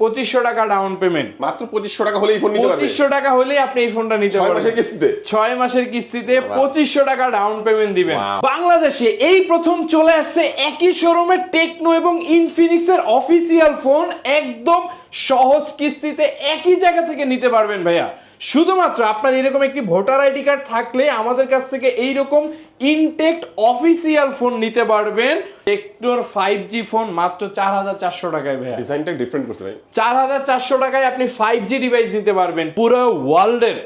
পঁচিশশো টাকা down payment মাত্র পঁচিশশো টাকা হলেই ফোন নিতে পঁচিশশো টাকা হলেই আপনি এই ফোনটা নিতে পারবেন। মাসের কিস্তিতে? ছয় মাসের কিস্তিতে পঁচিশশো টাকা ডাউন পেমেন্ট দিবেন। বাংলাদেশে এই প্রথম চলে আসছে একই শোরুমে টেকনো এবং ইনফিনিক্স এর অফিসিয়াল ফোন একদম সহজ কিস্তিতে একই জায়গা থেকে নিতে পারবেন ভাইয়া। শুধুমাত্র আপনার এরকম একটি ভোটার আইডি কার্ড থাকলে আমাদের কাছ থেকে এইরকম ইনটেক্ট অফিসিয়াল ফোন নিতে পারবেন। টেকনোর ফাইভ জি ফোন মাত্র চার হাজার চারশো টাকায় ভাই ডিজাইনটা ডিফারেন্ট করতে ভাই। চার হাজার চারশো টাকায় আপনি ফাইভ জি ডিভাইস নিতে পারবেন পুরো ওয়ার্ল্ডের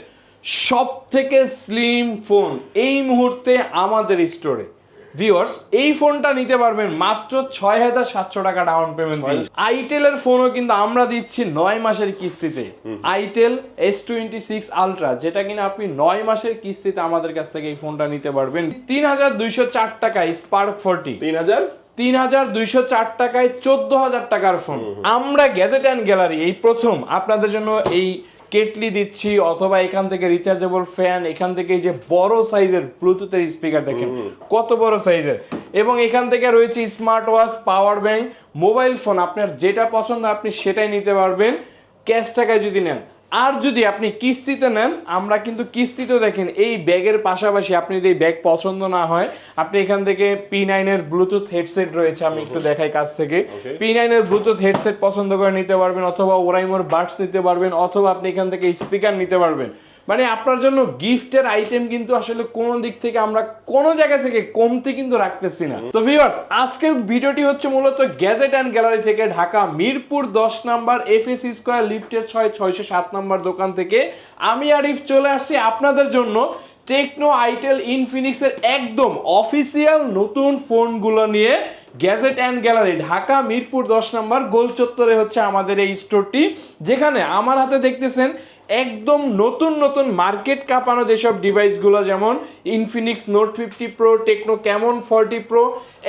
সব থেকে স্লিম ফোন এই মুহূর্তে আমাদের স্টোরে ভিউয়ার্স এই ফোনটা নিতে পারবেন মাত্র ছয় হাজার সাতশো টাকা ডাউন পেমেন্ট দিয়ে আইটেলের ফোনও কিন্তু আমরা দিচ্ছি নয় মাসের কিস্তিতে। Itel S twenty six ultra যেটা কিনা আপনি নয় মাসের কিস্তিতে আমাদের কাছ থেকে এই ফোনটা নিতে পারবেন। তিন হাজার দুইশো চার টাকায় স্পার্ক ফোরটি তিন হাজার? তিন হাজার দুইশো চার টাকায় চোদ্দ হাজার টাকার ফোন আমরা গ্যাজেট অ্যান্ড গ্যালারি এই প্রথম আপনাদের জন্য এই কেটলি দিচ্ছি অথবা এখান থেকে রিচার্জেবল ফ্যান এখান থেকে যে বড় সাইজের ব্লুটুথের স্পিকার দেখেন কত বড় সাইজের। এবং এখান থেকে রয়েছে smart watch power bank mobile phone আপনার যেটা পছন্দ আপনি সেটাই নিতে পারবেন। ক্যাশ টাকায় যদি নেন আর যদি আপনি কিস্তিতে নেন আমরা কিন্তু কিস্তিতে দেখেন এই ব্যাগের পাশাপাশি আপনি যদি ব্যাগ পছন্দ না হয় আপনি এখান থেকে পি নাইনের ব্লুটুথ হেডসেট রয়েছে আমি একটু দেখাই কাছ থেকে. পি নাইনের ব্লুটুথ হেডসেট পছন্দ করে নিতে পারবেন অথবা ওরাইমোর বাডস নিতে পারবেন অথবা আপনি এখান থেকে স্পিকার নিতে পারবেন। মানে আপনার জন্য গিফটের আইটেম কিন্তু আসলে কোন দিক থেকে আমরা কোন জায়গা থেকে কমতি কিন্তু রাখতেছি না। তো ভিউয়ার্স আজকের ভিডিওটি হচ্ছে মূলত গ্যাজেট অ্যান্ড গ্যালারি থেকে ঢাকা মিরপুর দশ নাম্বার এফ এস স্কোয়ার লিফটের ছয়, ছয়শো সাত নাম্বার দোকান থেকে। আমি আরিফ চলে আসছি আপনাদের জন্য টেকনো আইটেল ইনফিনিক্সের একদম অফিসিয়াল নতুন ফোনগুলো নিয়ে gadget and gallery Dhaka, Mirpur, দশ নম্বর, গোল চত্বরে হচ্ছে আমাদের এই স্টোরটি যেখানে আমার হাতে দেখতেছেন একদম নতুন নতুন মার্কেট কাঁপানো যেসব ডিভাইসগুলো যেমন Infinix note fifty pro Tecno Camon forty pro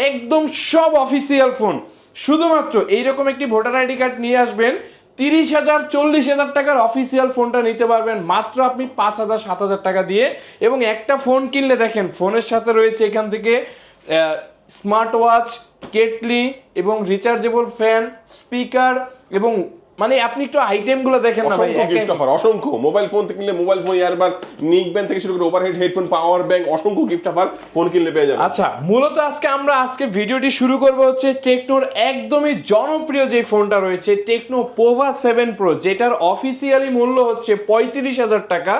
একদম সব অফিসিয়াল ফোন শুধুমাত্র এইরকম একটি ভোটার আইডি কার্ড নিয়ে আসবেন তিরিশ হাজার চল্লিশ হাজার টাকার অফিসিয়াল ফোনটা নিতে পারবেন। মাত্র আপনি পাঁচ হাজার, সাত হাজার টাকা দিয়ে এবং একটা ফোন কিনলে দেখেন ফোনের সাথে রয়েছে এখান থেকে স্মার্ট ওয়াচ কেটলি এবং রিচার্জেবল ফ্যান স্পিকার এবং মানে আপনি একটু আইটেমগুলো দেখেন না ভাই অসংখ্য গিফট অফার অসংখ্য। মোবাইল ফোন থেকে কিনলে মোবাইল ফোন ইয়ারবাডস নিক ব্যান্ড থেকে শুরু করে ওভারহেড হেডফোন পাওয়ার ব্যাংক অসংখ্য গিফট অফার ফোন কিনলে পেয়ে যাবেন। আচ্ছা মূলত আজকে আমরা আজকে ভিডিওটি শুরু করব হচ্ছে টেকনোর একদমই জনপ্রিয় যে ফোনটা রয়েছে টেকনো পোভা সেভেন প্রো যেটার অফিসিয়ালি মূল্য হচ্ছে পঁয়ত্রিশ হাজার টাকা।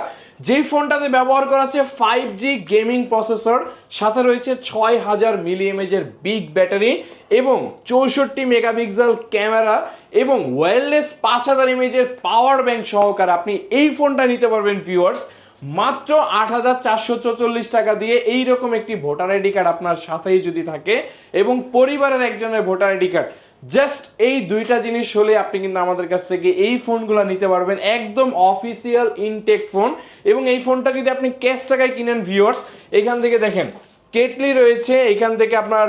যেই ফোনটাতে ব্যবহার করা হচ্ছে ফাইভ জি গেমিং প্রসেসর সাথে রয়েছে ছয় হাজার মিলি বিগ ব্যাটারি এবং চৌষট্টি মেগাপিক্সেল ক্যামেরা এবং ওয়্যারলেস পাঁচ হাজার এর পাওয়ার ব্যাংক সহকারে আপনি এই ফোনটা নিতে পারবেন ভিউয়ার্স মাত্র আট হাজার চারশো চৌচল্লিশ টাকা দিয়ে এইরকম একটি ভোটার আইডি কার্ড আপনার সাথেই যদি থাকে এবং পরিবারের একজনের ভোটার আইডি কার্ড জাস্ট এই দুইটা জিনিস হলে আপনি কিন্তু আমাদের কাছ থেকে এই ফোনগুলো নিতে পারবেন, একদম অফিসিয়াল ইনটেক ফোন এবং এই ফোনটা যদি আপনি ক্যাশ টাকায় কিনেন ভিউয়ার্স এখান থেকে দেখেন কেটলি রয়েছে এখান থেকে আপনার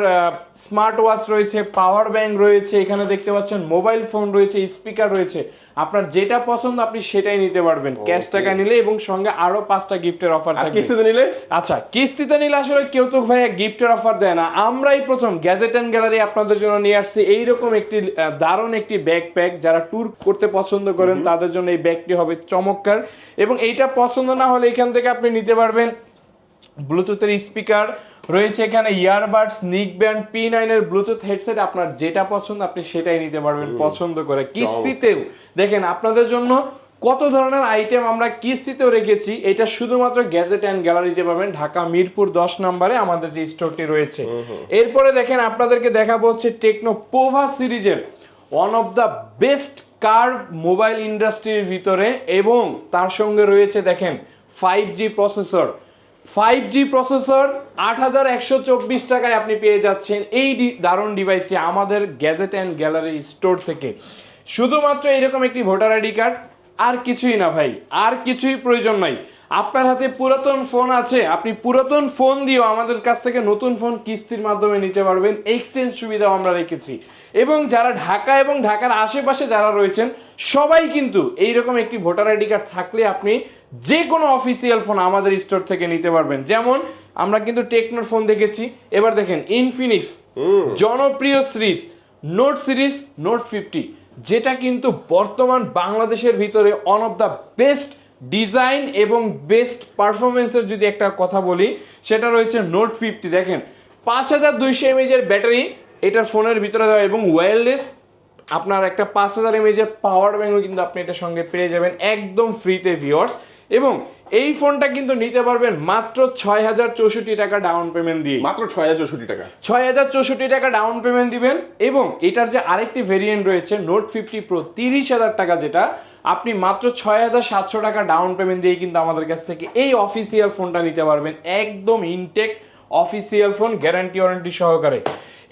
স্মার্ট ওয়াচ রয়েছে পাওয়ার ব্যাংক রয়েছে এখানে দেখতে পাচ্ছেন মোবাইল ফোন রয়েছে স্পিকার রয়েছে। আপনার যেটা পছন্দ আপনি সেটাই নিতে পারবেন। ক্যাশ টাকা নিলে এবং সঙ্গে আরও পাঁচটা গিফটের অফার থাকবে। কিস্তিতে নিলে? আচ্ছা কিস্তিতে নিলে আসলে কেউ তো ভাইয়া গিফটের অফার দেয় না। আমরাই প্রথম গ্যাজেট অ্যান্ড গ্যালারি আপনাদের জন্য নিয়ে আসছি। এইরকম একটি দারুণ একটি ব্যাকপ্যাক যারা ট্যুর করতে পছন্দ করেন তাদের জন্য এই ব্যাগটি হবে চমৎকার। এবং এইটা পছন্দ না হলে এখান থেকে আপনি নিতে পারবেন ব্লুটুথের স্পিকার রয়েছে এখানে ইয়ারবাডস নিক ব্যান্ড পি নাইনের ব্লুটুথ হেডসেট আপনার যেটা পছন্দ আপনি সেটাই নিতে পারবেন পছন্দ করে। কিস্তিতেও দেখেন আপনাদের জন্য কত ধরনের আইটেম আমরা কিস্তিতেও রেখেছি এটা শুধুমাত্র গ্যাজেট অ্যান্ড গ্যালারিতে পাবেন ঢাকা মিরপুর দশ নম্বরে আমাদের যে স্টোরটি রয়েছে। এরপরে দেখেন আপনাদেরকে দেখাবো হচ্ছে টেকনো পোভা সিরিজের ওয়ান অফ দ্য বেস্ট কার মোবাইল ইন্ডাস্ট্রির ভিতরে এবং তার সঙ্গে রয়েছে দেখেন five G processor five G processor আট হাজার একশো চব্বিশ টাকায় আপনি পেয়ে যাচ্ছেন এই দারুণ ডিভাইসটি আমাদের গ্যাজেট অ্যান্ড গ্যালারি স্টোর থেকে। শুধুমাত্র এরকম একটি ভোটার আইডি কার্ড, আর কিছুই না ভাই, আর কিছুই প্রয়োজন নাই। আপনার হাতে পুরাতন ফোন আছে, আপনি পুরাতন ফোন দিয়েও আমাদের কাছ থেকে নতুন ফোন কিস্তির মাধ্যমে নিতে পারবেন এক্সচেঞ্জ সুবিধাও আমরা রেখেছি। এবং যারা ঢাকা এবং ঢাকার আশেপাশে যারা রয়েছেন, সবাই কিন্তু এইরকম একটি ভোটার আইডি কার্ড থাকলে আপনি যে কোনো অফিসিয়াল ফোন আমাদের স্টোর থেকে নিতে পারবেন। যেমন আমরা কিন্তু টেকনোর ফোন দেখেছি। এবার দেখেন ইনফিনিক্স জনপ্রিয় series note series note fifty যেটা কিন্তু বর্তমান বাংলাদেশের ভিতরে one of the best design এবং বেস্ট পারফরমেন্সের যদি একটা কথা বলি সেটা রয়েছে নোট ফিফটি দেখেন পাঁচ হাজার দুইশো এমএজের ব্যাটারি এটার ফোনের ভিতরে দেওয়া এবং ওয়্যারলেস আপনার একটা পাঁচ হাজার এমএজের পাওয়ার ব্যাঙ্কও কিন্তু আপনি এটার সঙ্গে পেয়ে যাবেন। একদম ফ্রিতে ভিওর্স এবং এই ফোনটা কিন্তু নিতে পারবেন মাত্র ছয় হাজার চৌষট্টি টাকা ডাউন পেমেন্ট দিয়ে। মাত্র ছয় হাজার চৌষট্টি টাকা। ছয় হাজার চৌষট্টি টাকা ডাউন পেমেন্ট দিবেন এবং এটার যে আরেকটি ভেরিয়েন্ট রয়েছে নোট ফিফটি প্রো তিরিশ হাজার টাকা যেটা আপনি মাত্র ছয় হাজার সাতশো টাকা ডাউন পেমেন্ট দিয়ে কিন্তু আমাদের কাছ থেকে এই অফিসিয়াল ফোনটা নিতে পারবেন। একদম intact official phone guarantee warranty সহকারে।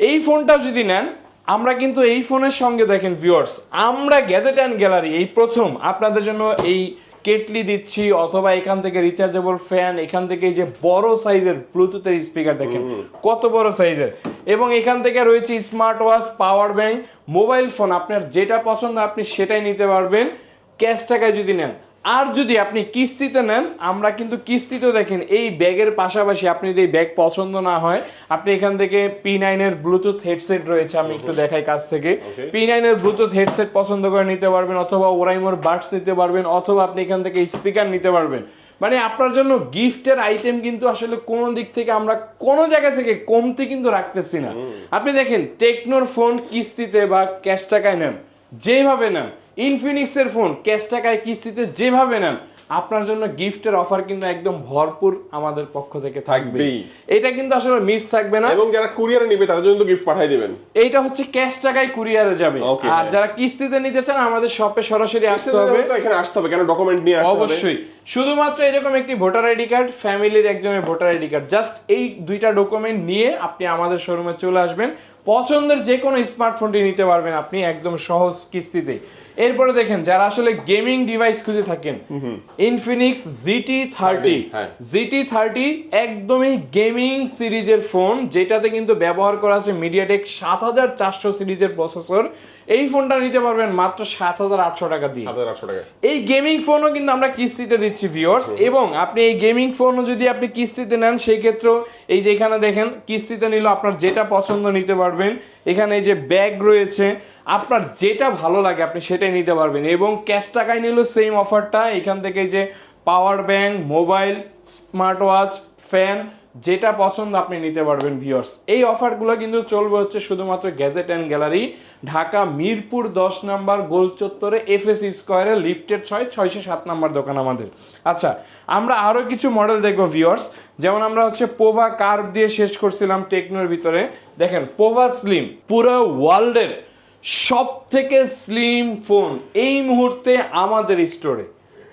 এই ফোনটাও যদি নেন আমরা কিন্তু এই ফোনের সঙ্গে দেখেন ভিউয়ার্স আমরা গ্যাজেট অ্যান্ড গ্যালারি এই প্রথম আপনাদের জন্য এই কেটলি দিচ্ছি অথবা এখান থেকে রিচার্জেবল ফ্যান এখান থেকে এই যে বড় সাইজের ব্লুটুথের স্পিকার দেখেন। কত বড় সাইজের। এবং এখান থেকে রয়েছে smart watch power bank mobile phone আপনার যেটা পছন্দ আপনি সেটাই নিতে পারবেন। ক্যাশ টাকায় যদি নেন আর যদি আপনি কিস্তিতে নেন আমরা কিন্তু কিস্তিতেও দেখেন এই ব্যাগের পাশাপাশি আপনি যদি ব্যাগ পছন্দ না হয় আপনি এখান থেকে পি নাইনের ব্লুটুথ হেডসেট রয়েছে আমি একটু দেখাই কাছ থেকে। পি নাইনের ব্লুটুথ হেডসেট পছন্দ করে নিতে পারবেন অথবা ওরাইমোর বাডস নিতে পারবেন অথবা আপনি এখান থেকে স্পিকার নিতে পারবেন। মানে আপনার জন্য গিফটের আইটেম কিন্তু আসলে কোনো দিক থেকে আমরা কোনো জায়গা থেকে কমতি কিন্তু রাখতেছি না। আপনি দেখেন টেকনোর ফোন কিস্তিতে বা ক্যাশ টাকায় নেন যেভাবে নেন ইনফিনিক্সের ফোন ক্যাশ টাকায় কিস্তিতে যেভাবে নেন আপনার জন্য গিফটের অফার কিন্তু একদম ভরপুর আমাদের পক্ষ থেকে থাকবে এটা কিন্তু আসলে মিস থাকবে না। এবং যারা কুরিয়ারে নিবে তাদের জন্য গিফট পাঠাই দেবেন। এইটা হচ্ছে ক্যাশ টাকায় কুরিয়ারে যাবে। আর। যারা কিস্তিতে নিতে চান আমাদের শপে সরাসরি আসতে হবে। তো এখানে আসতে হবে কেন ডকুমেন্ট নিয়ে আসতে হবে? অবশ্যই। শুধুমাত্র এরকম একটি ভোটার আইডি কার্ড ফ্যামিলির একজনের ভোটার আইডি কার্ড জাস্ট এই দুইটা ডকুমেন্ট নিয়ে আপনি আমাদের শোরুমে চলে আসবেন। পছন্দের যে কোনো স্মার্টফোনটি নিতে পারবেন আপনি একদম সহজ কিস্তিতে এরপরে দেখেন যারা আসলে গেমিং ডিভাইস খুঁজে থাকেন Infinix GT thirty. GT thirty একদমই গেমিং সিরিজের ফোন যেটাতে কিন্তু ব্যবহার করা আছে মিডিয়াটেক সাত হাজার চারশো সিরিজের প্রসেসর এই ফোনটা নিতে পারবেন মাত্র সাত হাজার আটশো টাকা দিয়ে। সাত হাজার আটশো টাকা এই গেমিং ফোনও কিন্তু আমরা কিস্তিতে দিচ্ছি ভিউয়ার্স এবং আপনি এই গেমিং ফোনও যদি আপনি কিস্তিতে নেন সেই ক্ষেত্রেও এই যে এখানে দেখেন কিস্তিতে নিলে আপনার যেটা পছন্দ নিতে পারবেন। এখানে এই যে ব্যাগ রয়েছে আপনার যেটা ভালো লাগে আপনি সেটাই নিতে পারবেন। এবং ক্যাশ টাকায় নিলেও সেম অফারটা এখান থেকে যে power bank mobile smart watch fan যেটা পছন্দ আপনি নিতে পারবেন ভিউয়ার্স এই অফারগুলো কিন্তু চলবে হচ্ছে শুধুমাত্র gadget and gallery Dhaka, Mirpur দশ নাম্বার, গোল চত্বরে এফএস স্কোয়ারে লিফটেড ছয়, ছয়শো সাত নাম্বার দোকান আমাদের। আচ্ছা আমরা আরও কিছু মডেল দেখব ভিউয়ার্স যেমন আমরা হচ্ছে পোভা কার্ভ দিয়ে শেষ করছিলাম টেকনোর ভিতরে। দেখেন পোভা স্লিম পুরো ওয়ার্ল্ডের সব থেকে স্লিম ফোন এই মুহূর্তে আমাদের স্টোরে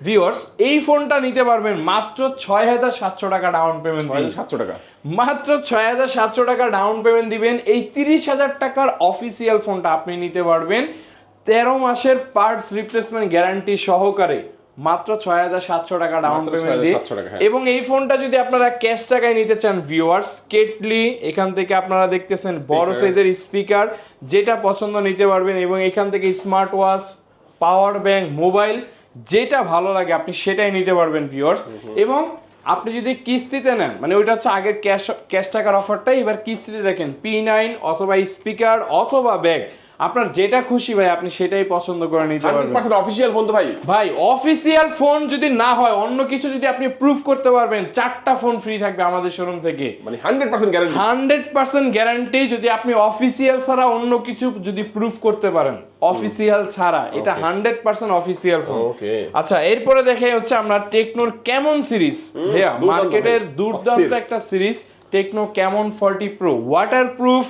ভিউয়ার্স এই ফোনটা নিতে পারবেন মাত্র ছয় হাজার সাতশো টাকা ডাউন পেমেন্ট সাতশো টাকা। মাত্র ছয় হাজার সাতশো টাকা ডাউন পেমেন্ট দিবেন। এই তিরিশ হাজার টাকার অফিসিয়াল ফোনটা আপনি নিতে পারবেন। তেরো মাসের পার্টস রিপ্লেসমেন্ট গ্যারান্টি সহকারে মাত্র ছয় হাজার সাতশো টাকা ডাউন পেমেন্ট দিয়ে। 6,700 টাকা, হ্যাঁ। এবং এই ফোনটা যদি আপনারা ক্যাশ টাকায় নিতে চান ভিউয়ার্স কেটলি এখান থেকে আপনারা দেখতেছেন বড় সাইজের স্পিকার যেটা পছন্দ নিতে পারবেন এবং এখান থেকে smart watch power bank mobile যেটা ভালো লাগে আপনি সেটাই নিতে পারবেন ভিউয়ার্স এবং আপনি যদি কিস্তিতে নেন মানে ওইটা হচ্ছে আগের ক্যাশ ক্যাশ টাকার অফারটাই এবার কিস্তিতে দেখেন পি নাইন অথবা স্পিকার অথবা ব্যাগ আপনার যেটা খুশি ভাই আপনি সেটাই পছন্দ করে নিতে পারবেন। অফিসিয়াল ফোন তো ভাই। ভাই অফিসিয়াল ফোন যদি না হয় অন্য কিছু যদি আপনি প্রুফ করতে পারবেন চারটা ফোন ফ্রি থাকবে আমাদের শোরুম থেকে। মানে hundred percent guarantee hundred percent guarantee যদি আপনি অফিসিয়াল ছাড়া অন্য কিছু যদি প্রুফ করতে পারেন অফিসিয়াল ছাড়া এটা হান্ড্রেড পার্সেন্ট অফিসিয়াল ফোন. আচ্ছা এরপরে দেখে হচ্ছে আমরা টেকনোর কেমন সিরিজ ভাইয়া মার্কেটের দুর্দান্ত একটা series Tecno Camon forty pro waterproof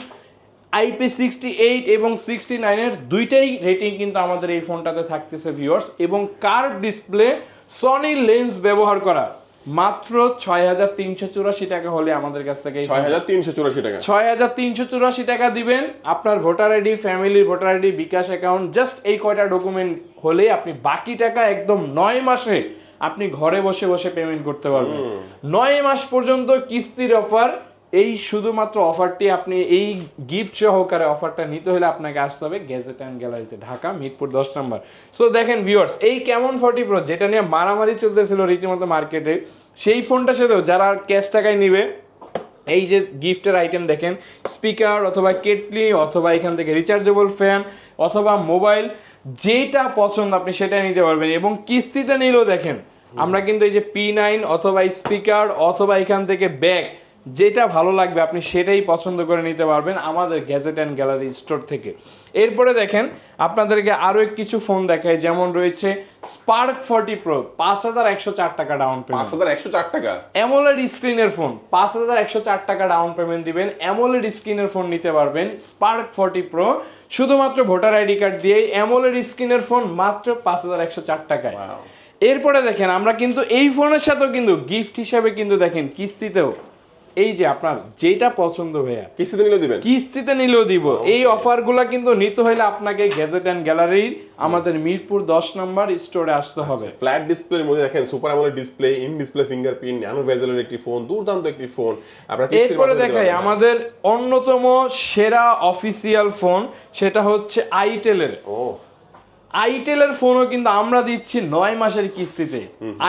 IP sixty eight এবং সিক্সটি নাইনের দুইটাই রেটিং কিন্তু আমাদের এই ফোনটাতে থাকতেছে ভিউয়ার্স এবং কার্ভ ডিসপ্লে সনি লেন্স ব্যবহার করা। মাত্র ছয় হাজার তিনশো চুরাশি টাকা হলে আমাদের কাছ থেকে ছয় হাজার তিনশো চুরাশি টাকা। ছয় হাজার তিনশো চুরাশি টাকা দিবেন। আপনার ভোটার আইডি ফ্যামিলির voter ID bKash account just এই কয়টা ডকুমেন্ট হলে আপনি বাকি টাকা একদম নয় মাসে আপনি ঘরে বসে বসে পেমেন্ট করতে পারবেন। নয় মাস পর্যন্ত কিস্তির অফার এই শুধুমাত্র অফারটি আপনি এই গিফট সহকারে অফারটা নিতে হলে আপনাকে আসতে হবে গ্যাজেট অ্যান্ড গ্যালারিতে ঢাকা, মিরপুর দশ নম্বর। সো দেখেন ভিউয়ার্স এই কেমন ফর্টি প্রো যেটা নিয়ে মারামারি চলতেছিল রীতিমতো মার্কেটে সেই ফোনটা সাথেও যারা ক্যাশ টাকায় নিবে, এই যে গিফটের আইটেম দেখেন স্পিকার অথবা কেটলি অথবা এখান থেকে রিচার্জেবল ফ্যান অথবা মোবাইল যেটা পছন্দ আপনি সেটা নিতে পারবেন। এবং কিস্তিতে নিলেও দেখেন, আমরা কিন্তু এই যে পি নাইন অথবা স্পিকার অথবা এখান থেকে ব্যাগ যেটা ভালো লাগবে আপনি সেটাই পছন্দ করে নিতে পারবেন আমাদের গ্যাজেট অ্যান্ড গ্যালারি স্টোর থেকে। এরপরে দেখেন আপনাদেরকে আরও কিছু ফোন দেখায় যেমন রয়েছে স্পার্ক ফর্টি প্রো পাঁচ হাজার একশো চার টাকা ডাউন পেমেন্ট পাঁচ হাজার একশো চার টাকা? অ্যামোলেড স্ক্রিনের ফোন পাঁচ হাজার একশো চার টাকা ডাউন পেমেন্ট দিবেন। অ্যামোলেড স্ক্রিনের ফোন নিতে পারবেন স্পার্ক ফর্টি প্রো শুধুমাত্র ভোটার আইডি কার্ড দিয়ে অ্যামোলেড স্ক্রিনের ফোন মাত্র পাঁচ হাজার একশো চার টাকায়। এরপরে দেখেন আমরা কিন্তু এই ফোনের সাথেও কিন্তু গিফট হিসাবে কিন্তু দেখেন কিস্তিতেও এই যে আপনার যেটা পছন্দ ভাইয়া কিস্তিতে নিলেও দিবেন। কিস্তিতে নিলেও দিব। এই অফার অফারগুলো কিন্তু নিতে হলে আপনাকে গ্যাজেট অ্যান্ড গ্যালারির আমাদের মিরপুর দশ নম্বর স্টোরে আসতে হবে। ফ্ল্যাট ডিসপ্লের মধ্যে দেখেন সুপার আমলের display in display fingerprint nano ভেজেলের একটি ফোন দুর্দান্ত একটি ফোন আপনারা এরপরে দেখাই আমাদের অন্যতম সেরা অফিসিয়াল ফোন সেটা হচ্ছে আইটেলের ও। আইটেলের ফোনও কিন্তু আমরা দিচ্ছি নয় মাসের কিস্তিতে।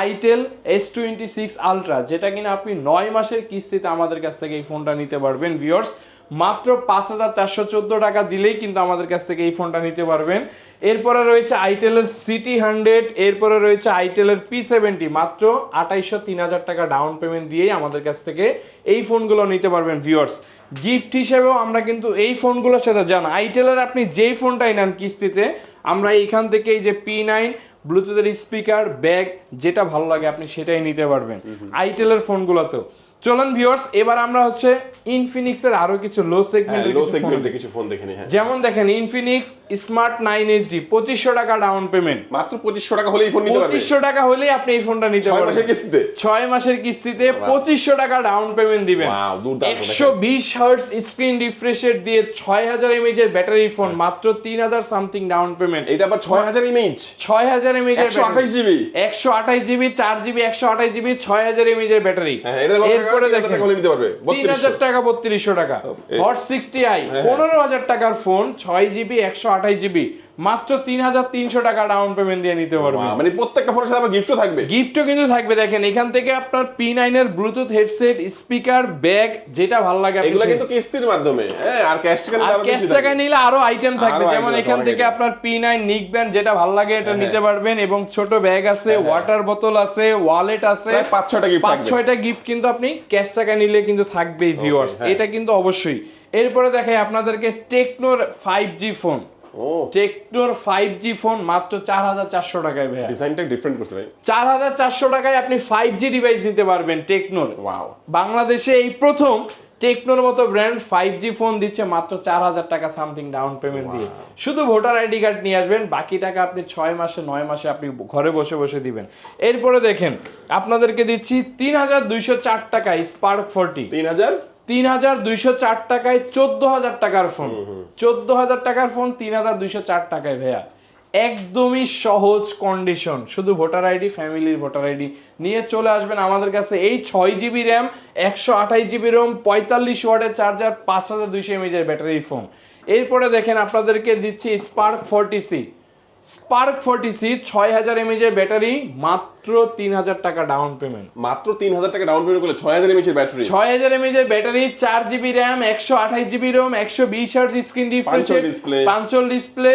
Itel S twenty six ultra যেটা কিনা আপনি নয় মাসের কিস্তিতে আমাদের কাছ থেকে এই ফোনটা নিতে পারবেন ভিওর্স মাত্র পাঁচ হাজার চারশো চোদ্দ টাকা দিলেই কিন্তু আমাদের কাছ থেকে এই ফোনটা নিতে পারবেন। এরপরে রয়েছে আইটেলের সিটি হান্ড্রেড এরপরে রয়েছে আইটেলের পি সেভেন্টি মাত্র আঠাইশশো তিন হাজার টাকা ডাউন পেমেন্ট দিয়েই আমাদের কাছ থেকে এই ফোনগুলো নিতে পারবেন ভিওর্স গিফট হিসেবেও আমরা কিন্তু এই ফোনগুলোর সাথে যান আইটেলের আপনি যেই ফোনটাই নেন কিস্তিতে আমরা এইখান থেকে এই যে পি নাইন ব্লুটুথের স্পিকার ব্যাগ যেটা ভালো লাগে আপনি সেটাই নিতে পারবেন। আইটেলের ফোনগুলোতেও চলুন ভিউয়ার্স এবার আমরা হচ্ছে ইনফিনিক্সের আরও কিছু লো সেগমেন্টের লো সেগমেন্টে কিছু ফোন দেখে। হ্যাঁ। যেমন দেখেন ইনফিনিক্স স্মার্ট নাইন এইচডি পঁচিশশো টাকা ডাউন পেমেন্ট মাত্র পঁচিশশো টাকা হলেই ফোন নিতে পারবেন পঁচিশশো টাকা হলেই আপনি এই ফোনটা নিতে ছয় পারবেন। মাসের কিস্তিতে? ছয় মাসের কিস্তিতে পঁচিশশো টাকা ডাউন পেমেন্ট দিবেন। Wow, দুর্দান্ত একশো বিশ হার্টস স্ক্রিন রিফ্রেশ রেট দিয়ে ছয় হাজার এমএইচ এর ব্যাটারি ফোন মাত্র তিন হাজার সামথিং ডাউন পেমেন্ট এটা আবার ছয় হাজার ইমেজ ছয় হাজার এমএইচ এর একশো আঠাশ জিবি একশো আঠাশ জিবি চার জিবি একশো আঠাশ জিবি ছয় হাজার এমএইচ এর ব্যাটারি হ্যাঁ এটা টাকা দেখেন। নিতে পারবে। তিন হাজার টাকা বত্রিশশো টাকা। হট সিক্সটি আই পনেরো হাজার টাকার ফোন ছয় জিবি একশো আঠাশ জিবি মাত্র তিন হাজার তিনশো টাকা ডাউন পেমেন্ট দিয়ে নিতে পারবে। মানে প্রত্যেকটা ফোনের সাথে গিফটও থাকবে? গিফটও কিন্তু থাকবে দেখেন এখান থেকে আপনার পি নাইনের ব্লুটুথ হেডসেট স্পিকার ব্যাগ যেটা ভালো লাগে এগুলো কিন্তু কিস্তির মাধ্যমে। হ্যাঁ আর ক্যাশ টাকা নিলে আরও ক্যাশ টাকা নিলে আরও আইটেম থাকবে। যেমন এখান থেকে আপনার পি নাইন নিক ব্যান্ড যেটা ভালো লাগে এটা হ্যাঁ, নিতে পারবেন এবং ছোট ব্যাগ আছে ওয়াটার বোতল আছে ওয়ালেট আছে। পাঁচ ছয়টা গিফট পাঁচ ছয়টা গিফট কিন্তু আপনি ক্যাশ টাকা নিলে কিন্তু থাকবেই ভিউয়ার্স হ্যাঁ। এটা কিন্তু অবশ্যই। এরপরে দেখাই আপনাদেরকে টেকনোর ফাইভ জি ফোন ও। টেকনোর ফাইভ জি ফোন মাত্র চার হাজার চারশো টাকায় ভাইয়া। ডিজাইনটা ডিফারেন্ট করতে ভাই। চার হাজার চারশো টাকায় আপনি ফাইভ জি ডিভাইস নিতে পারবেন টেকনোর ওয়াও বাংলাদেশে এই প্রথম টেকনোর মতো ব্র্যান্ড ফাইভ জি ফোন দিচ্ছে মাত্র চার হাজার টাকা সামথিং ডাউন পেমেন্ট দিয়ে। শুধু ভোটার আইডি কার্ড নিয়ে আসবেন বাকি টাকা আপনি ছয় মাসে নয় মাসে আপনি ঘরে বসে বসে দিবেন। এরপরে দেখেন আপনাদেরকে দিচ্ছি তিন হাজার দুইশো চার টাকায় স্পার্ক ফোরটি তিন হাজার তিন হাজার দুইশো চার টাকায় চোদ্দ হাজার টাকার ফোন চোদ্দ হাজার টাকার ফোন তিন হাজার দুইশো চার টাকায় ভাইয়া। একদমই সহজ কন্ডিশন শুধু ভোটার আইডি ফ্যামিলির ভোটার আইডি নিয়ে চলে আসবেন আমাদের কাছে। এই ছয় জিবি র্যাম একশো আঠাশ জিবি রোম পঁয়তাল্লিশ ওয়াটের চার্জার পাঁচ হাজার দুইশো এমএজের ব্যাটারি ফোন এরপরে দেখেন আপনাদেরকে দিচ্ছি Spark forty C Spark forty C ছয় হাজার এমএজের ব্যাটারি মাত্র তিন হাজার টাকা ডাউন পেমেন্ট মাত্র তিন হাজার টাকা ডাউন পেমেন্ট করলে ছয় হাজার এমএচের ব্যাটারি ছয় হাজার এমএজের ব্যাটারি চার জিবি র্যাম একশো আঠাশ জিবি রোম একশো বিশ হার্জ স্ক্রিন ডিসপ্লে। পাঁচল ডিসপ্লে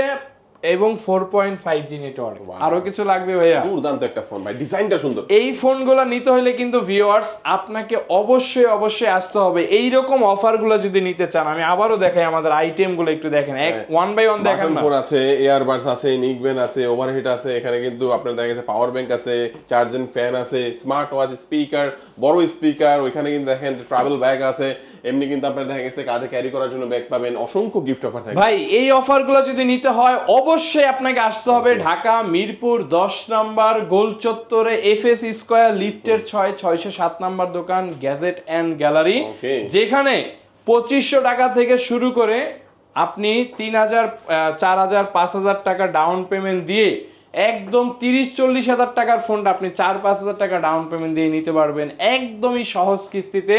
এবং four point five G network আরও কিছু লাগবে ভাইয়া? দুর্দান্ত একটা ফোন ভাই। ডিজাইনটা সুন্দর। এই ফোনগুলো নিতে হলে কিন্তু ভিউয়ার্স আপনাকে অবশ্যই অবশ্যই আসতে হবে। এই রকম অফারগুলো যদি নিতে চান আমি আবারও দেখাই আমাদের আইটেমগুলো একটু দেখেন। এক ওয়ান বাই ওয়ান দেখেন ফোন আছে এয়ারবাডস আছে নিকবেন আছে ওভারহিট আছে এখানে কিন্তু আপনার দেখা গেছে পাওয়ার ব্যাংক আছে চার্জিং ফ্যান আছে স্মার্ট ওয়াচ স্পিকার বড় স্পিকার ওইখানে কিন্তু দেখেন ট্রাভেল ব্যাগ আছে। এমনি কিন্তু আপনার দেখা গেছে কাঁধে ক্যারি করার জন্য ব্যাগ পাবেন। অসংখ্য গিফট অফার থাকে ভাই এই অফারগুলো যদি নিতে হয় অবশ্যই আপনাকে আসতে হবে ঢাকা মিরপুর দশ নাম্বার গোল চত্বরে এফ এস স্কোয়ার লিফটের ছয় ছয়শো সাত নাম্বার দোকান গ্যাজেট অ্যান্ড গ্যালারি যেখানে পঁচিশশো টাকা থেকে শুরু করে আপনি তিন হাজার চার হাজার পাঁচ হাজার টাকা ডাউন পেমেন্ট দিয়ে একদম তিরিশ চল্লিশ হাজার টাকার ফোনটা আপনি চার পাঁচ হাজার টাকা ডাউন পেমেন্ট দিয়ে নিতে পারবেন। একদমই সহজ কিস্তিতে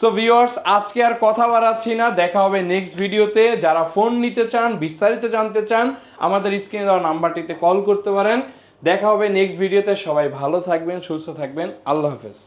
সো ভিওয়ার্স আজকে আর কথা বাড়াচ্ছি না। দেখা হবে নেক্সট ভিডিওতে যারা ফোন নিতে চান, বিস্তারিত জানতে চান, আমাদের স্ক্রিনে দেওয়া নাম্বারটিতে কল করতে পারেন। দেখা হবে নেক্সট ভিডিওতে সবাই ভালো থাকবেন, সুস্থ থাকবেন। আল্লাহ হাফেজ।